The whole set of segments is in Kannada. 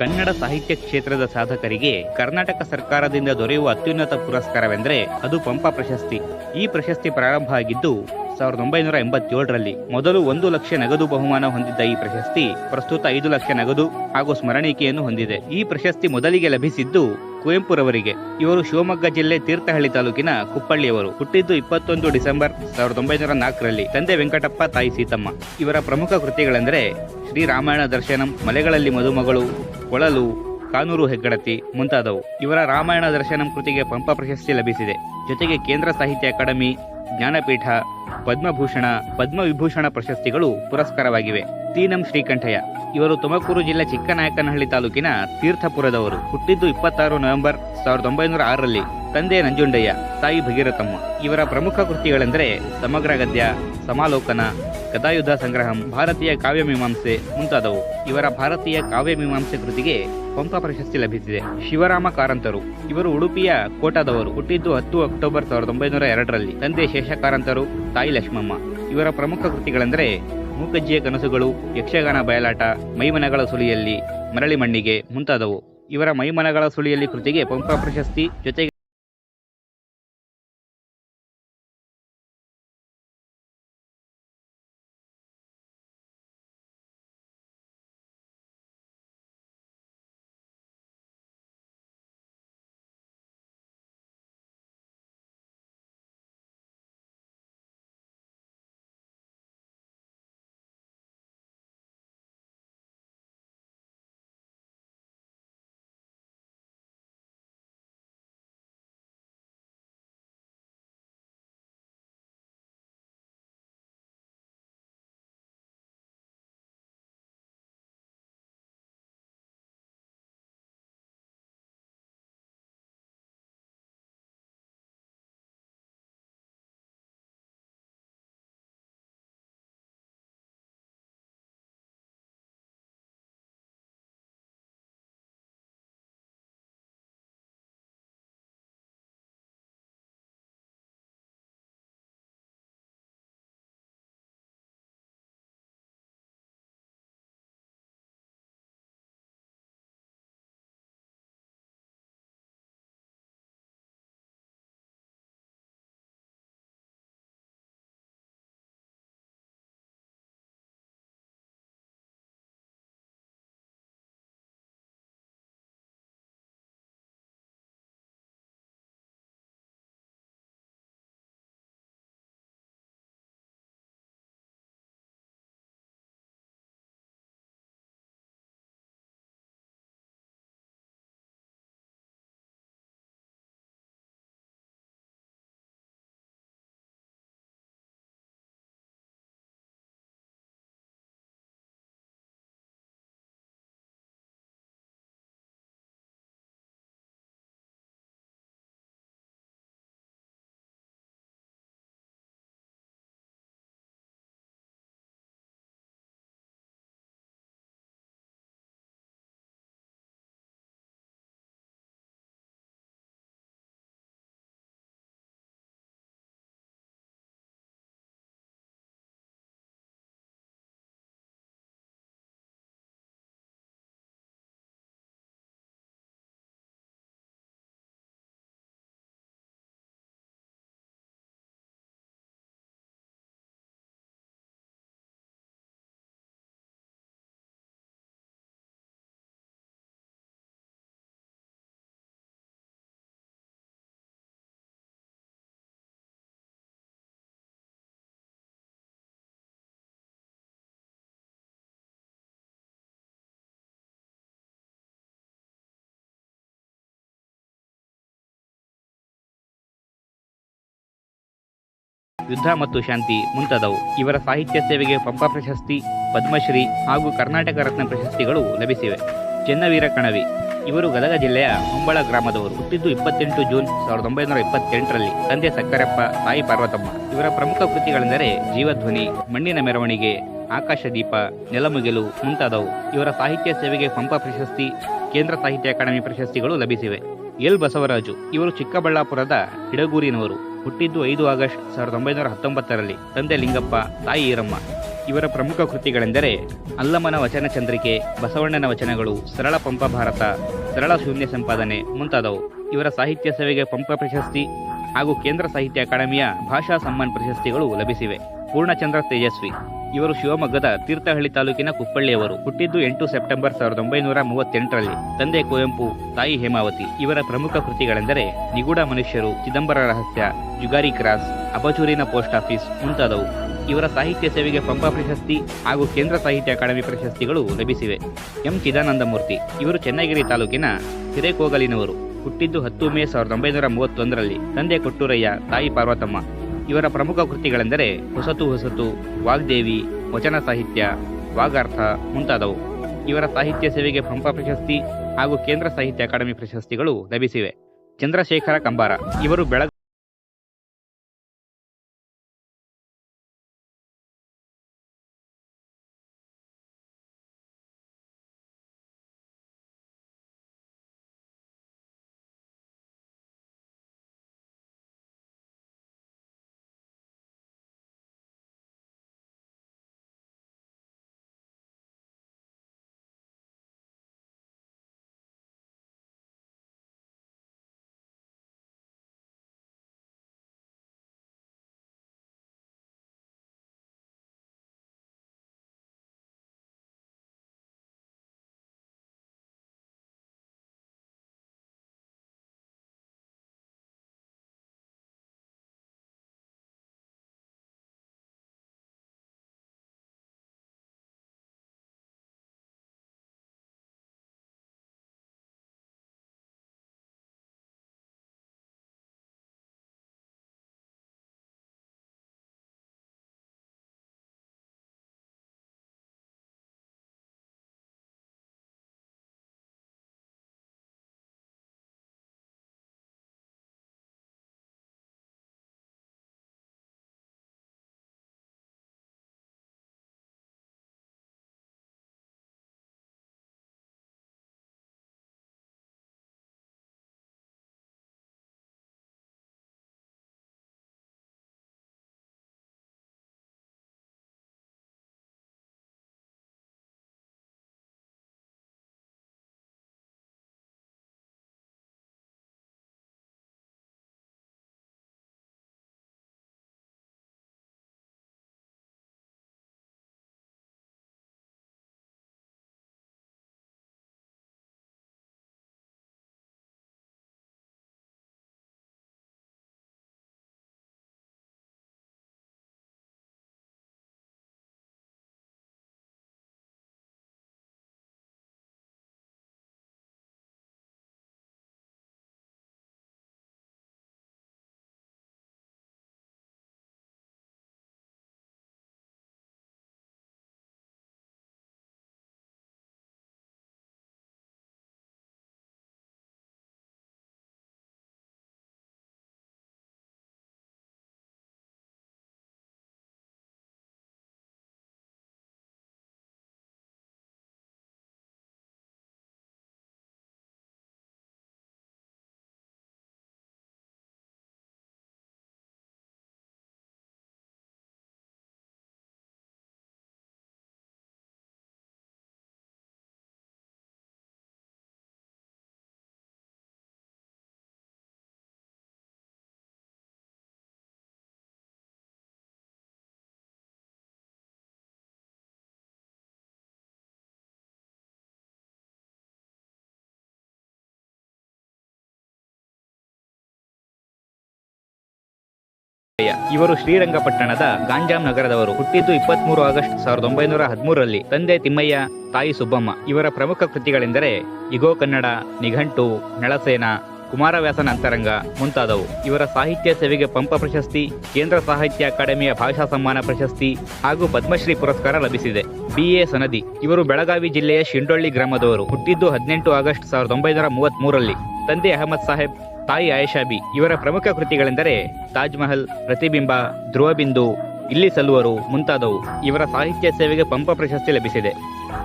ಕನ್ನಡ ಸಾಹಿತ್ಯ ಕ್ಷೇತ್ರದ ಸಾಧಕರಿಗೆ ಕರ್ನಾಟಕ ಸರ್ಕಾರದಿಂದ ದೊರೆಯುವ ಅತ್ಯುನ್ನತ ಪುರಸ್ಕಾರವೆಂದರೆ ಅದು ಪಂಪ ಪ್ರಶಸ್ತಿ. ಈ ಪ್ರಶಸ್ತಿ ಪ್ರಾರಂಭ ಆಗಿದ್ದು ಸಾವಿರದ ಒಂಬೈನೂರ ಎಂಬತ್ತೇಳರಲ್ಲಿ ಮೊದಲು ಒಂದು ಲಕ್ಷ ನಗದು ಬಹುಮಾನ ಹೊಂದಿದ್ದ ಈ ಪ್ರಶಸ್ತಿ ಪ್ರಸ್ತುತ ಐದು ಲಕ್ಷ ನಗದು ಹಾಗೂ ಸ್ಮರಣಿಕೆಯನ್ನು ಹೊಂದಿದೆ. ಈ ಪ್ರಶಸ್ತಿ ಮೊದಲಿಗೆ ಲಭಿಸಿದ್ದು ಕುವೆಂಪುರವರಿಗೆ. ಇವರು ಶಿವಮೊಗ್ಗ ಜಿಲ್ಲೆ ತೀರ್ಥಹಳ್ಳಿ ತಾಲೂಕಿನ ಕುಪ್ಪಳ್ಳಿಯವರು. ಹುಟ್ಟಿದ್ದು ಇಪ್ಪತ್ತೊಂದು ಡಿಸೆಂಬರ್ ಸಾವಿರದ ಒಂಬೈನೂರ ನಾಲ್ಕರಲ್ಲಿ. ತಂದೆ ವೆಂಕಟಪ್ಪ, ತಾಯಿ ಸೀತಮ್ಮ. ಇವರ ಪ್ರಮುಖ ಕೃತಿಗಳೆಂದರೆ ಶ್ರೀರಾಮಾಯಣ ದರ್ಶನಂ, ಮಲೆಗಳಲ್ಲಿ ಮದುಮಗಳು, ಕೊಳಲು, ಕಾನೂರು ಹೆಗ್ಗಡತಿ ಮುಂತಾದವು. ಇವರ ರಾಮಾಯಣ ದರ್ಶನಂ ಕೃತಿಗೆ ಪಂಪ ಪ್ರಶಸ್ತಿ ಲಭಿಸಿದೆ. ಜೊತೆಗೆ ಕೇಂದ್ರ ಸಾಹಿತ್ಯ ಅಕಾಡೆಮಿ ಜ್ಞಾನಪೀಠ, ಪದ್ಮಭೂಷಣ, ಪದ್ಮವಿಭೂಷಣ ಪ್ರಶಸ್ತಿಗಳು ಪುರಸ್ಕಾರವಾಗಿವೆ. ತೀನಂ ಶ್ರೀಕಂಠಯ್ಯ. ಇವರು ತುಮಕೂರು ಜಿಲ್ಲೆ ಚಿಕ್ಕನಾಯಕನಹಳ್ಳಿ ತಾಲೂಕಿನ ತೀರ್ಥಪುರದವರು. ಹುಟ್ಟಿದ್ದು ಇಪ್ಪತ್ತಾರು ನವೆಂಬರ್ ಸಾವಿರದ ಒಂಬೈನೂರ ಆರರಲ್ಲಿ. ತಂದೆ ನಂಜುಂಡಯ್ಯ, ತಾಯಿ ಭಗೀರಥಮ್ಮ. ಇವರ ಪ್ರಮುಖ ಕೃತಿಗಳೆಂದರೆ ಸಮಗ್ರ ಗದ್ಯ, ಸಮಾಲೋಕನ, ಗದಾಯುಧ ಸಂಗ್ರಹಂ, ಭಾರತೀಯ ಕಾವ್ಯ ಮೀಮಾಂಸೆ ಮುಂತಾದವು. ಇವರ ಭಾರತೀಯ ಕಾವ್ಯ ಮೀಮಾಂಸೆ ಕೃತಿಗೆ ಪಂಪ ಪ್ರಶಸ್ತಿ ಲಭಿಸಿದೆ. ಶಿವರಾಮ ಕಾರಂತರು. ಇವರು ಉಡುಪಿಯ ಕೋಟಾದವರು. ಹುಟ್ಟಿದ್ದು ಹತ್ತು ಅಕ್ಟೋಬರ್ ಸಾವಿರದ ಒಂಬೈನೂರ ಎರಡರಲ್ಲಿ. ತಂದೆ ಶೇಷಕಾರಂತರು ತಾಯಿ ಲಕ್ಷ್ಮಮ್ಮ. ಇವರ ಪ್ರಮುಖ ಕೃತಿಗಳೆಂದರೆ ಮೂಕಜ್ಜಿಯ ಕನಸುಗಳು, ಯಕ್ಷಗಾನ ಬಯಲಾಟ, ಮೈಮನಗಳ ಸುಳಿಯಲ್ಲಿ, ಮರಳಿ ಮಣ್ಣಿಗೆ ಮುಂತಾದವು. ಇವರ ಮೈಮನಗಳ ಸುಳಿಯಲ್ಲಿ ಕೃತಿಗೆ ಪಂಪ ಪ್ರಶಸ್ತಿ, ಜೊತೆಗೆ ಯುದ್ಧ ಮತ್ತು ಶಾಂತಿ ಮುಂತಾದವು. ಇವರ ಸಾಹಿತ್ಯ ಸೇವೆಗೆ ಪಂಪ ಪ್ರಶಸ್ತಿ, ಪದ್ಮಶ್ರೀ ಹಾಗೂ ಕರ್ನಾಟಕ ರತ್ನ ಪ್ರಶಸ್ತಿಗಳು ಲಭಿಸಿವೆ. ಚೆನ್ನವೀರ ಕಣವಿ. ಇವರು ಗದಗ ಜಿಲ್ಲೆಯ ಹೊಂಬಳ ಗ್ರಾಮದವರು. ಹುಟ್ಟಿದ್ದು ಇಪ್ಪತ್ತೆಂಟು ಜೂನ್ ಸಾವಿರದ ಒಂಬೈನೂರ ಇಪ್ಪತ್ತೆಂಟರಲ್ಲಿ. ತಂದೆ ಸಕ್ಕರೆಪ್ಪ, ತಾಯಿ ಪಾರ್ವತಮ್ಮ. ಇವರ ಪ್ರಮುಖ ಕೃತಿಗಳೆಂದರೆ ಜೀವಧ್ವನಿ, ಮಣ್ಣಿನ ಮೆರವಣಿಗೆ ಆಕಾಶದೀಪ ನೆಲಮುಗಿಲು ಮುಂತಾದವು. ಇವರ ಸಾಹಿತ್ಯ ಸೇವೆಗೆ ಪಂಪ ಪ್ರಶಸ್ತಿ, ಕೇಂದ್ರ ಸಾಹಿತ್ಯ ಅಕಾಡೆಮಿ ಪ್ರಶಸ್ತಿಗಳು ಲಭಿಸಿವೆ. ಎಲ್ ಬಸವರಾಜು, ಇವರು ಚಿಕ್ಕಬಳ್ಳಾಪುರದ ಹಿಡಗೂರಿನವರು ಹುಟ್ಟಿದ್ದು ಐದು ಆಗಸ್ಟ್ ಸಾವಿರದ ಒಂಬೈನೂರ ಹತ್ತೊಂಬತ್ತರಲ್ಲಿ. ತಂದೆ ಲಿಂಗಪ್ಪ, ತಾಯಿ ಈರಮ್ಮ. ಇವರ ಪ್ರಮುಖ ಕೃತಿಗಳೆಂದರೆ ಅಲ್ಲಮನ ವಚನ ಚಂದ್ರಿಕೆ, ಬಸವಣ್ಣನ ವಚನಗಳು, ಸರಳ ಪಂಪ ಭಾರತ, ಸರಳ ಶೂನ್ಯ ಸಂಪಾದನೆ ಮುಂತಾದವು. ಇವರ ಸಾಹಿತ್ಯ ಸೇವೆಗೆ ಪಂಪ ಪ್ರಶಸ್ತಿ ಹಾಗೂ ಕೇಂದ್ರ ಸಾಹಿತ್ಯ ಅಕಾಡೆಮಿಯ ಭಾಷಾ ಸಮ್ಮಾನ್ ಪ್ರಶಸ್ತಿಗಳು ಲಭಿಸಿವೆ. ಪೂರ್ಣಚಂದ್ರ ತೇಜಸ್ವಿ. ಇವರು ಶಿವಮೊಗ್ಗದ ತೀರ್ಥಹಳ್ಳಿ ತಾಲೂಕಿನ ಕುಪ್ಪಳ್ಳಿಯವರು. ಹುಟ್ಟಿದ್ದು ಎಂಟು ಸೆಪ್ಟೆಂಬರ್ ಸಾವಿರದ ಒಂಬೈನೂರ ಮೂವತ್ತೆಂಟರಲ್ಲಿ. ತಂದೆ ಕುವೆಂಪು, ತಾಯಿ ಹೇಮಾವತಿ. ಇವರ ಪ್ರಮುಖ ಕೃತಿಗಳೆಂದರೆ ನಿಗೂಢ ಮನುಷ್ಯರು, ಚಿದಂಬರ ರಹಸ್ಯ, ಜುಗಾರಿ ಕ್ರಾಸ್, ಅಬಚೂರಿನ ಪೋಸ್ಟ್ ಆಫೀಸ್ ಮುಂತಾದವು. ಇವರ ಸಾಹಿತ್ಯ ಸೇವೆಗೆ ಪಂಪ ಪ್ರಶಸ್ತಿ ಹಾಗೂ ಕೇಂದ್ರ ಸಾಹಿತ್ಯ ಅಕಾಡೆಮಿ ಪ್ರಶಸ್ತಿಗಳು ಲಭಿಸಿವೆ. ಎಂ. ಚಿದಾನಂದಮೂರ್ತಿ. ಇವರು ಚೆನ್ನಗಿರಿ ತಾಲೂಕಿನ ಹಿರೇಕೋಗಲಿನವರು. ಹುಟ್ಟಿದ್ದು ಹತ್ತು ಮೇ ಸಾವಿರದ ಒಂಬೈನೂರ ಮೂವತ್ತೊಂದರಲ್ಲಿ. ತಂದೆ ಕೊಟ್ಟೂರಯ್ಯ, ತಾಯಿ ಪಾರ್ವತಮ್ಮ. ಇವರ ಪ್ರಮುಖ ಕೃತಿಗಳೆಂದರೆ ಹೊಸತು ಹೊಸತು, ವಾಗ್ದೇವಿ, ವಚನ ಸಾಹಿತ್ಯ, ವಾಗಾರ್ಥ ಮುಂತಾದವು. ಇವರ ಸಾಹಿತ್ಯ ಸೇವೆಗೆ ಪಂಪ ಪ್ರಶಸ್ತಿ ಹಾಗೂ ಕೇಂದ್ರ ಸಾಹಿತ್ಯ ಅಕಾಡೆಮಿ ಪ್ರಶಸ್ತಿಗಳು ಲಭಿಸಿವೆ. ಚಂದ್ರಶೇಖರ ಕಂಬಾರ, ಇವರು ಬೆಳಗ ಇವರು ಶ್ರೀರಂಗಪಟ್ಟಣದ ಗಾಂಜಾಂ ನಗರದವರು. ಹುಟ್ಟಿದ್ದು ಇಪ್ಪತ್ತ್ ಮೂರು ಆಗಸ್ಟ್ ಸಾವಿರದ ಒಂಬೈನೂರ ಹದಿಮೂರರಲ್ಲಿ ತಂದೆ ತಿಮ್ಮಯ್ಯ, ತಾಯಿ ಸುಬ್ಬಮ್ಮ. ಇವರ ಪ್ರಮುಖ ಕೃತಿಗಳೆಂದರೆ ಇಗೋ ಕನ್ನಡ, ನಿಘಂಟು, ನಳಸೇನ, ಕುಮಾರವ್ಯಾಸನ ಅಂತರಂಗ ಮುಂತಾದವು. ಇವರ ಸಾಹಿತ್ಯ ಸೇವೆಗೆ ಪಂಪ ಪ್ರಶಸ್ತಿ, ಕೇಂದ್ರ ಸಾಹಿತ್ಯ ಅಕಾಡೆಮಿಯ ಭಾಷಾ ಸಮ್ಮಾನ ಪ್ರಶಸ್ತಿ ಹಾಗೂ ಪದ್ಮಶ್ರೀ ಪುರಸ್ಕಾರ ಲಭಿಸಿದೆ. B A Sanadi. ಇವರು ಬೆಳಗಾವಿ ಜಿಲ್ಲೆಯ ಶಿಂಡೊಳ್ಳಿ ಗ್ರಾಮದವರು. ಹುಟ್ಟಿದ್ದು ಹದಿನೆಂಟು ಆಗಸ್ಟ್ ಸಾವಿರದ ಒಂಬೈನೂರ ಮೂವತ್ತ್ ತಂದೆ ಅಹಮದ್ ಸಾಹೇಬ್ ತಾಯಿ ಆಯಶಾಬಿ ಇವರ ಪ್ರಮುಖ ಕೃತಿಗಳೆಂದರೆ ತಾಜ್ ಮಹಲ್ ಪ್ರತಿಬಿಂಬ, ಧ್ರುವಬಿಂದು, ಇಲ್ಲಿ ಸಲ್ಲುವರು ಮುಂತಾದವು. ಇವರ ಸಾಹಿತ್ಯ ಸೇವೆಗೆ ಪಂಪ ಪ್ರಶಸ್ತಿ ಲಭಿಸಿದೆ.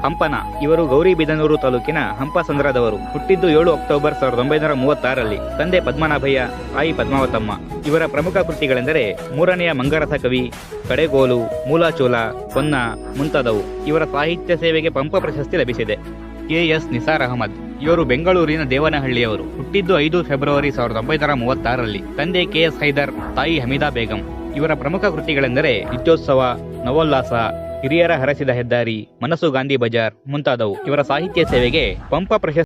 ಹಂಪನ, ಇವರು ಗೌರಿಬಿದನೂರು ತಾಲೂಕಿನ ಹಂಪಸಂದ್ರದವರು. ಹುಟ್ಟಿದ್ದು ಏಳು ಅಕ್ಟೋಬರ್ ಸಾವಿರದ ಒಂಬೈನೂರ ಮೂವತ್ತಾರರಲ್ಲಿ. ತಂದೆ ಪದ್ಮನಾಭಯ್ಯ, ತಾಯಿ ಪದ್ಮಾವತಮ್ಮ. ಇವರ ಪ್ರಮುಖ ಕೃತಿಗಳೆಂದರೆ ಮೂರನೆಯ ಮಂಗರಥ ಕವಿ, ಕಡೆಗೋಲು, ಮೂಲಾಚೋಲ ಹೊನ್ನ ಮುಂತಾದವು. ಇವರ ಸಾಹಿತ್ಯ ಸೇವೆಗೆ ಪಂಪ ಪ್ರಶಸ್ತಿ ಲಭಿಸಿದೆ. K S Nisar Ahmed. ಇವರು ಬೆಂಗಳೂರಿನ ದೇವನಹಳ್ಳಿಯವರು. ಹುಟ್ಟಿದ್ದು ಐದು ಫೆಬ್ರವರಿ ಸಾವಿರದ ಒಂಬೈನೂರ ಮೂವತ್ತಾರರಲ್ಲಿ. ತಂದೆ ಕೆ ಎಸ್ ಹೈದರ್, ತಾಯಿ ಹಮೀದಾ ಬೇಗಂ. ಇವರ ಪ್ರಮುಖ ಕೃತಿಗಳೆಂದರೆ ನಿತ್ಯೋತ್ಸವ ನವೋಲ್ಲಾಸ, ಹಿರಿಯರ ಹರಸಿದ ಹೆದ್ದಾರಿ, ಮನಸ್ಸು ಗಾಂಧಿ ಬಜಾರ್ ಮುಂತಾದವು. ಇವರ ಸಾಹಿತ್ಯ ಸೇವೆಗೆ ಪಂಪ ಪ್ರಶಸ್ತಿ